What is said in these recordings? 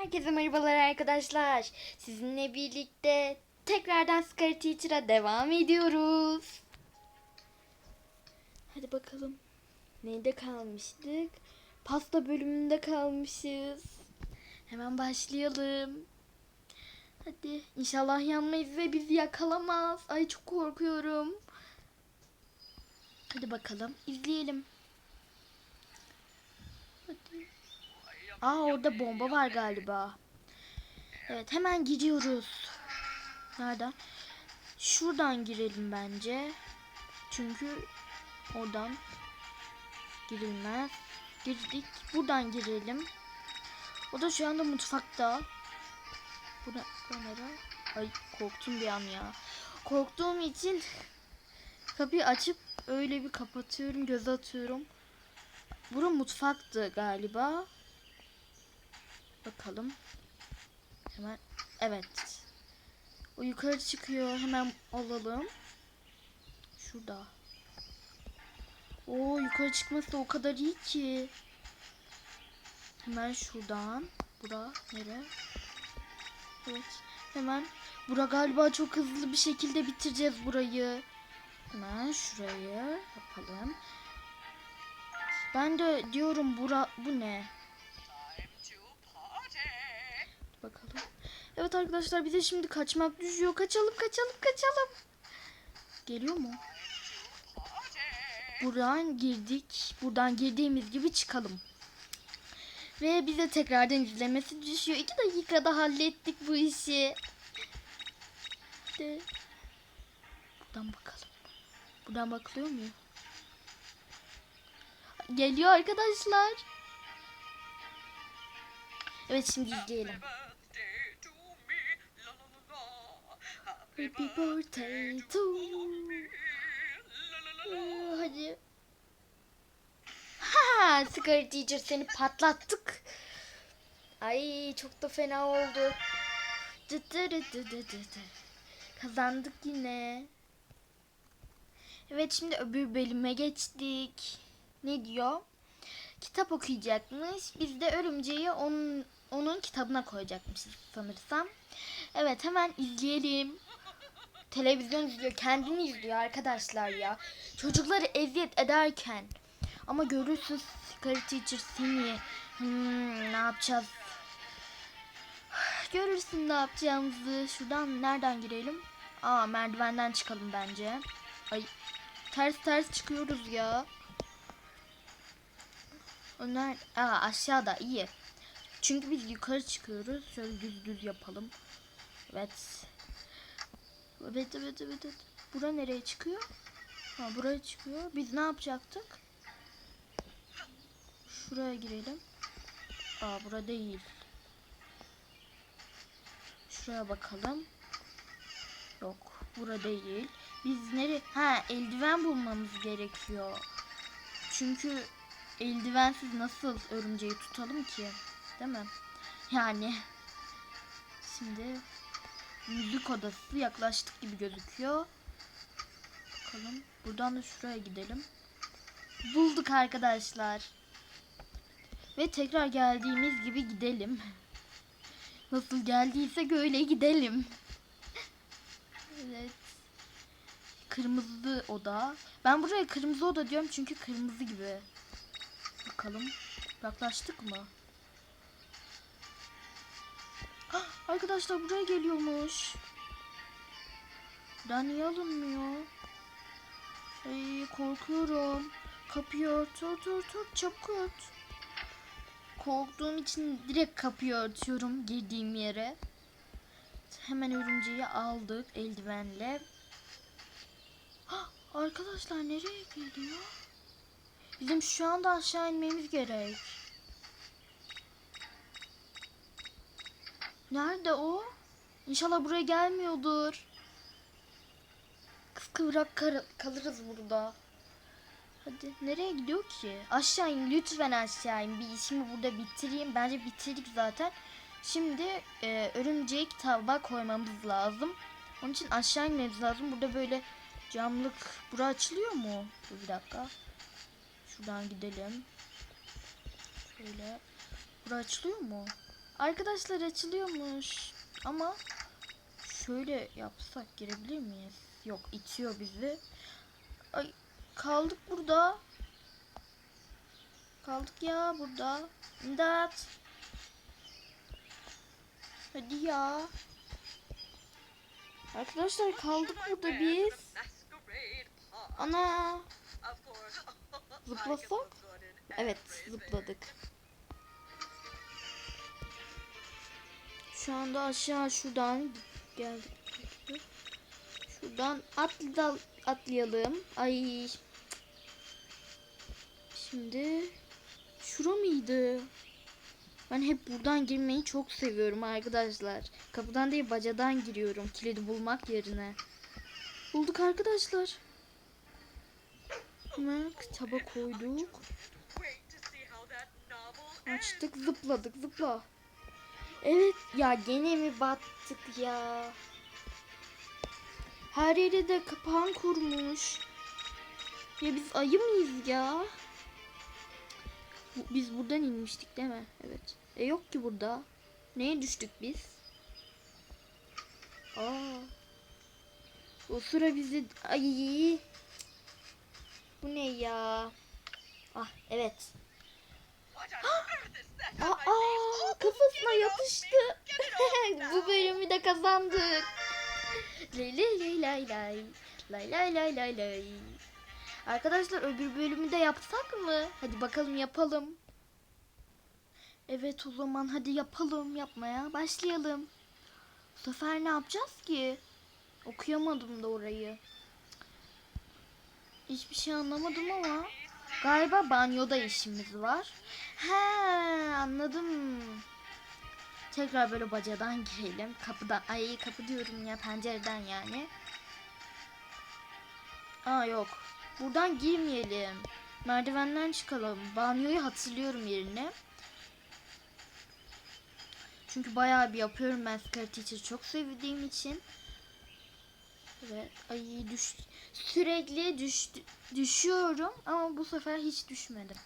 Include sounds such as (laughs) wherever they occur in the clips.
Herkese merhabalar arkadaşlar. Sizinle birlikte tekrardan Scary Teacher'a devam ediyoruz. Hadi bakalım. Neyde kalmıştık? Pasta bölümünde kalmışız. Hemen başlayalım. Hadi inşallah yanmayız ve bizi yakalamaz. Ay çok korkuyorum. Hadi bakalım izleyelim. Hadi. Aa orada bomba var galiba. Evet hemen gidiyoruz. Nereden? Şuradan girelim bence. Çünkü oradan girilmez. Girdik. Buradan girelim. O da şu anda mutfakta. Bu ne? Kamera. Ay korktum bir an ya. Korktuğum için kapıyı açıp öyle bir kapatıyorum, göz atıyorum. Bura mutfaktı galiba. Bakalım. Hemen evet. O yukarı çıkıyor. Hemen alalım. Şurada. O yukarı çıkması o kadar iyi ki. Hemen şuradan. Bura nere? Evet. Hemen. Bura galiba çok hızlı bir şekilde bitireceğiz burayı. Hemen şurayı yapalım. Ben de diyorum bura bu ne? Evet arkadaşlar bize şimdi kaçmak düşüyor. Kaçalım kaçalım kaçalım. Geliyor mu? Buradan girdik. Buradan girdiğimiz gibi çıkalım. Ve bize tekrardan izlemesi düşüyor. İki dakikada hallettik bu işi. Hadi. Buradan bakalım. Buradan bakılıyor mu? Geliyor arkadaşlar. Evet şimdi izleyelim. Happy birthday to. Aa, Hadi. Ha, Scary Teacher seni patlattık. Ay çok da fena oldu. Dı dı dı dı dı dı dı. Kazandık yine. Evet şimdi öbür bölüme geçtik. Ne diyor? Kitap okuyacakmış. Biz de örümceği onun, onun kitabına koyacakmışız sanırsam. Evet hemen izleyelim. Televizyon izliyor. Kendini izliyor arkadaşlar ya. Çocukları eziyet ederken. Ama görürsün Scary Teacher seni. Hmm, ne yapacağız? (sighs) Görürsün ne yapacağımızı. Şuradan nereden girelim? Aa merdivenden çıkalım bence. Ay ters ters çıkıyoruz ya. Onlar Aa aşağıda iyi. Çünkü biz yukarı çıkıyoruz. Şöyle düz düz yapalım. Evet. Evet evet evet. evet. Bura nereye çıkıyor? Ha buraya çıkıyor. Biz ne yapacaktık? Şuraya girelim. Aa bura değil. Şuraya bakalım. Yok bura değil. Biz nereye? Ha eldiven bulmamız gerekiyor. Çünkü eldivensiz nasıl örümceği tutalım ki? Değil mi? Yani. Şimdi müzik odası yaklaştık gibi gözüküyor. Bakalım. Buradan da şuraya gidelim. Bulduk arkadaşlar. Ve tekrar geldiğimiz gibi gidelim. Nasıl geldiysek öyle gidelim. evet. Kırmızı oda. Ben buraya kırmızı oda diyorum çünkü kırmızı gibi. Bakalım. Yaklaştık mı? Hah, Arkadaşlar buraya geliyormuş. Buradan niye alınmıyor? Ay korkuyorum. Kapıyı ört, ört, ört, çabuk ört. Korktuğum için direkt kapıyı örtüyorum girdiğim yere. Hemen örümceği aldık eldivenle. Hah, Arkadaşlar nereye gidiyor? Bizim şu anda aşağı inmemiz gerek. Nerede o? İnşallah buraya gelmiyordur. Kıskıvrak kar- kalırız burada. Hadi nereye gidiyor ki? Aşağı in lütfen aşağı in. Bir işimi burada bitireyim. Bence bitirdik zaten. Şimdi e, örümceği kitaba koymamız lazım. Onun için aşağı inmemiz lazım. Burada böyle camlık. Bura açılıyor mu? Dur bir dakika. Şuradan gidelim. Böyle. Bura açılıyor mu? Arkadaşlar açılıyormuş. Ama şöyle yapsak girebilir miyiz? Yok itiyor bizi. Ay kaldık burada. Kaldık ya burada. İmdat. Hadi ya. Arkadaşlar kaldık burada biz. Ana. Zıplasak? Evet zıpladık. Şu anda aşağı şuradan geldik. Şuradan atla, atlayalım. Ay. Şimdi şura mıydı? Ben hep buradan girmeyi çok seviyorum arkadaşlar. Kapıdan değil bacadan giriyorum kilidi bulmak yerine. Bulduk arkadaşlar. Hemen kitaba koyduk. Açtık zıpladık zıpla. Evet ya gene mi battık ya? Her yere de kapağın kurmuş. Ya biz ayı mıyız ya? Biz buradan inmiştik değil mi? Evet. E yok ki burada. Neye düştük biz? Aa. O sıra bizi... Ay. Bu ne ya? Ah evet. Aa kafasına yapıştı. (laughs) Bu bölümü de kazandık. Lay lay lay lay lay. Lay lay lay lay lay. Arkadaşlar öbür bölümü de yapsak mı? Hadi bakalım yapalım. Evet o zaman hadi yapalım yapmaya başlayalım. Bu sefer ne yapacağız ki? Okuyamadım da orayı. Hiçbir şey anlamadım ama galiba banyoda işimiz var. He anladım. Tekrar böyle bacadan girelim. Kapıdan ay kapı diyorum ya pencereden yani. Aa yok. Buradan girmeyelim. Merdivenden çıkalım. Banyoyu hatırlıyorum yerini. Çünkü bayağı bir yapıyorum ben Scar Teacher'ı çok sevdiğim için. Ve ay düş sürekli düş düşüyorum ama bu sefer hiç düşmedim.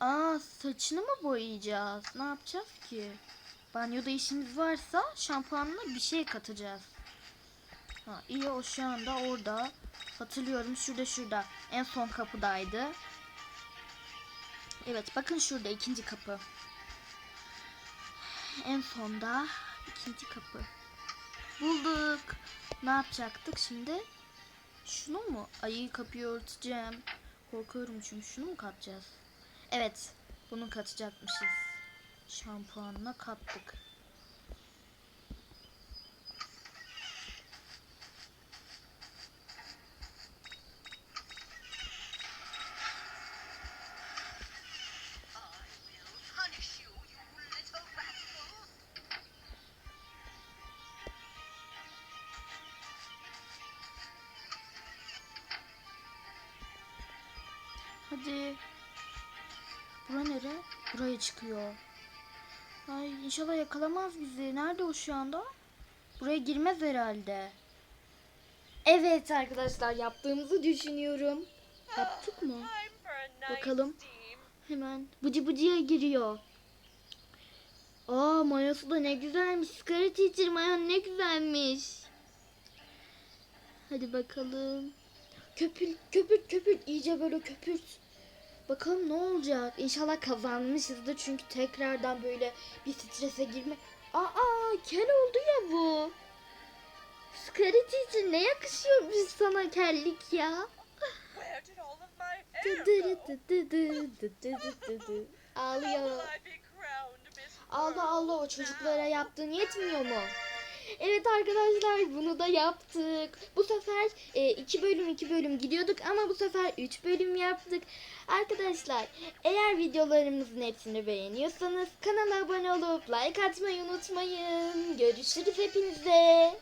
Aa saçını mı boyayacağız? Ne yapacağız ki? Banyoda işimiz varsa şampuanla bir şey katacağız. Ha, iyi o şu anda orada. Hatırlıyorum şurada şurada. En son kapıdaydı. Evet bakın şurada ikinci kapı. En sonda ikinci kapı. Bulduk. Ne yapacaktık şimdi? Şunu mu? Ayı kapıyı örteceğim. Korkuyorum çünkü şunu mu katacağız? Evet. Bunu katacakmışız. Şampuanla kattık. Hadi. Bura nere? Buraya çıkıyor. Ay inşallah yakalamaz bizi. Nerede o şu anda? Buraya girmez herhalde. Evet arkadaşlar yaptığımızı düşünüyorum. Yaptık mı? Bakalım. Hemen bıcı bıcıya giriyor. Aa mayosu da ne güzelmiş. Scarlet Teacher mayon ne güzelmiş. Hadi bakalım. Köpül köpürt köpürt iyice böyle köpürt. Bakalım ne olacak. İnşallah kazanmışızdır çünkü tekrardan böyle bir strese girme. Aa kel oldu ya bu. Scarlet Teacher ne yakışıyor biz sana kellik ya. Ağlıyor. Allah Allah o çocuklara yaptığın yetmiyor mu? Evet arkadaşlar bunu da yaptık. Bu sefer e, iki bölüm iki bölüm gidiyorduk ama bu sefer üç bölüm yaptık. Arkadaşlar eğer videolarımızın hepsini beğeniyorsanız kanala abone olup like atmayı unutmayın. Görüşürüz hepinize.